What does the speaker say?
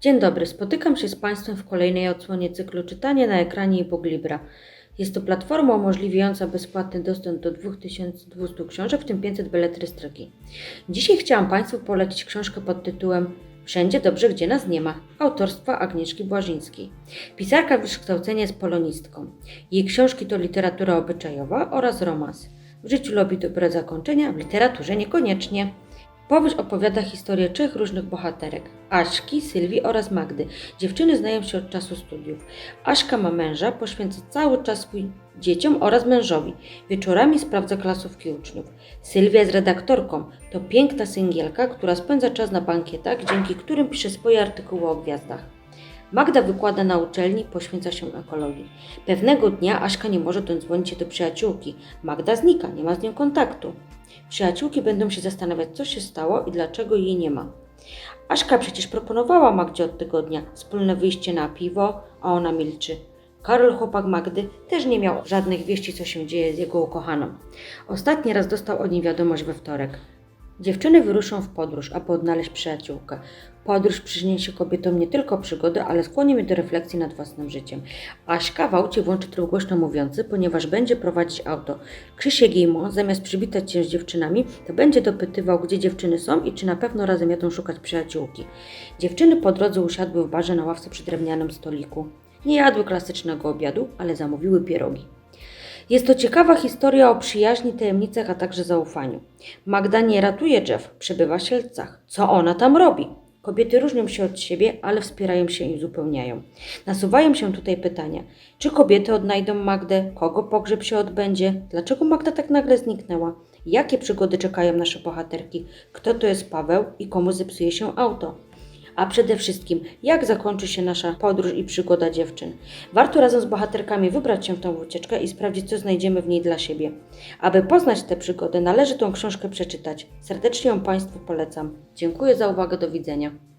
Dzień dobry, spotykam się z Państwem w kolejnej odsłonie cyklu Czytanie na ekranie i Boglibra. Jest to platforma umożliwiająca bezpłatny dostęp do 2200 książek, w tym 500 beletrystyki. Dzisiaj chciałam Państwu polecić książkę pod tytułem Wszędzie dobrze, gdzie nas nie ma, autorstwa Agnieszki Błażyńskiej. Pisarka wykształcenia jest polonistką. Jej książki to literatura obyczajowa oraz romans. W życiu lubi dobre zakończenia, w literaturze niekoniecznie. Powieść opowiada historię trzech różnych bohaterek: Aśki, Sylwii oraz Magdy. Dziewczyny znają się od czasu studiów. Aśka ma męża, poświęca cały czas swój dzieciom oraz mężowi. Wieczorami sprawdza klasówki uczniów. Sylwia jest redaktorką. To piękna singielka, która spędza czas na bankietach, dzięki którym pisze swoje artykuły o gwiazdach. Magda wykłada na uczelni, poświęca się ekologii. Pewnego dnia Aśka nie może dodzwonić się do przyjaciółki. Magda znika, nie ma z nią kontaktu. Przyjaciółki będą się zastanawiać, co się stało i dlaczego jej nie ma. Aśka przecież proponowała Magdzie od tygodnia wspólne wyjście na piwo, a ona milczy. Karol, chłopak Magdy, też nie miał żadnych wieści, co się dzieje z jego ukochaną. Ostatni raz dostał od niej wiadomość we wtorek. Dziewczyny wyruszą w podróż, aby odnaleźć przyjaciółkę. Podróż przyniesie kobietom nie tylko przygody, ale skłoni je do refleksji nad własnym życiem. Aśka w aucie włączy tryb głośno mówiący, ponieważ będzie prowadzić auto. Krzysiek mąż, zamiast przywitać się z dziewczynami, to będzie dopytywał, gdzie dziewczyny są i czy na pewno razem jadą szukać przyjaciółki. Dziewczyny po drodze usiadły w barze na ławce przy drewnianym stoliku. Nie jadły klasycznego obiadu, ale zamówiły pierogi. Jest to ciekawa historia o przyjaźni, tajemnicach, a także zaufaniu. Magda nie ratuje drzew, przebywa w Sielcach. Co ona tam robi? Kobiety różnią się od siebie, ale wspierają się i uzupełniają. Nasuwają się tutaj pytania. Czy kobiety odnajdą Magdę? Kogo pogrzeb się odbędzie? Dlaczego Magda tak nagle zniknęła? Jakie przygody czekają nasze bohaterki? Kto to jest Paweł i komu zepsuje się auto? A przede wszystkim, jak zakończy się nasza podróż i przygoda dziewczyn. Warto razem z bohaterkami wybrać się w tą wycieczkę i sprawdzić, co znajdziemy w niej dla siebie. Aby poznać tę przygodę, należy tą książkę przeczytać. Serdecznie ją Państwu polecam. Dziękuję za uwagę, do widzenia.